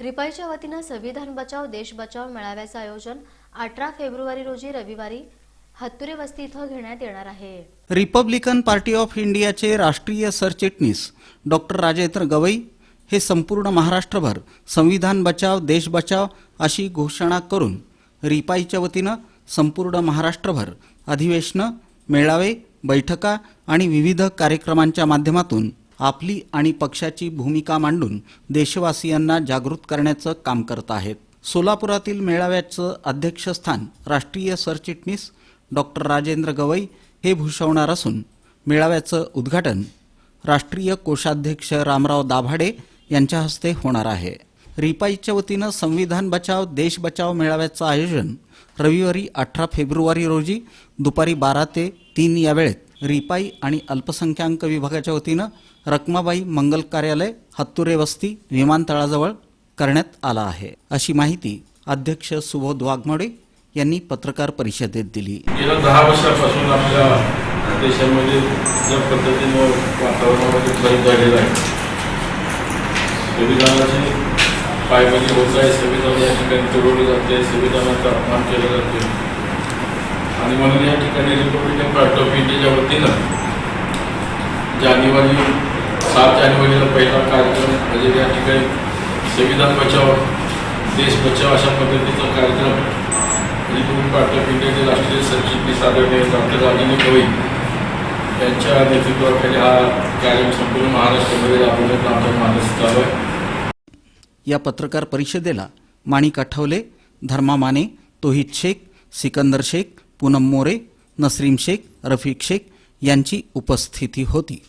रिपाईच्या वतीनं संविधान बचाव देश बचाव मेळाव्याचं आयोजन अठरा फेब्रुवारी रोजी रविवारी हत्तुरे वस्ती इथं घेण्यात येणार आहे. रिपब्लिकन पार्टी ऑफ इंडियाचे राष्ट्रीय सरचिटणीस डॉक्टर राजेंद्र गवई हे संपूर्ण महाराष्ट्रभर संविधान बचाव देश बचाव अशी घोषणा करून रिपाईच्या वतीनं संपूर्ण महाराष्ट्रभर अधिवेशनं मेळावे बैठका आणि विविध कार्यक्रमांच्या माध्यमातून आपली आणि पक्षाची भूमिका मांडून देशवासियांना जागृत करण्याचं काम करत आहेत. सोलापुरातील मेळाव्याचं अध्यक्षस्थान राष्ट्रीय सरचिटणीस डॉक्टर राजेंद्र गवई हे भूषवणार असून मेळाव्याचं उद्घाटन राष्ट्रीय कोषाध्यक्ष रामराव दाभाडे यांच्या हस्ते होणार आहे. रिपाईच्या वतीनं संविधान बचाव देश बचाव मेळाव्याचं आयोजन रविवारी अठरा फेब्रुवारी रोजी दुपारी बारा ते तीन या वेळेत रिपाई आणि अल्पसंख्याक विभागाच्या वतीनं रकमाबाई मंगल कार्यालय हत्तुरे वस्ती विमानतळाजवळ करण्यात आला आहे. अशी माहिती अध्यक्ष सुबोध वाघमोडे यांनी पत्रकार परिषदेत दिली. गेल्या दहा वर्षापासून आपल्या देशामध्ये ज्या पद्धतीनं वातावरणामध्ये बदल झालेला आहे संविधानाची पायबंदी होत आहे संविधान या ठिकाणी तुडवलं जाते संविधानाचा अपमान केला जातो. आणि म्हणून या ठिकाणी रिपब्लिकन पार्टी ऑफ इंडियाच्या वतीनं जानेवारी सात जानेवारीला पहिला कार्यक्रम म्हणजे या ठिकाणी संविधान बचाव देश बचाव अशा पद्धतीचा कार्यक्रम रिपब्लिक पार्टी ऑफ इंडियाचे राष्ट्रीय सरचिटणीस आदरणीय डॉक्टर राजेंद्र कवी त्यांच्या नेतृत्वाखाली हा कार्यक्रम संपूर्ण महाराष्ट्रामध्ये राबवण्यात आमचा मानस चालू आहे. या पत्रकार परिषदेला माणिक आठवले धर्मा माने तोहित शेख सिकंदर शेख पूनम मोरे नसरीम शेख रफिक शेख यांची उपस्थिती होती.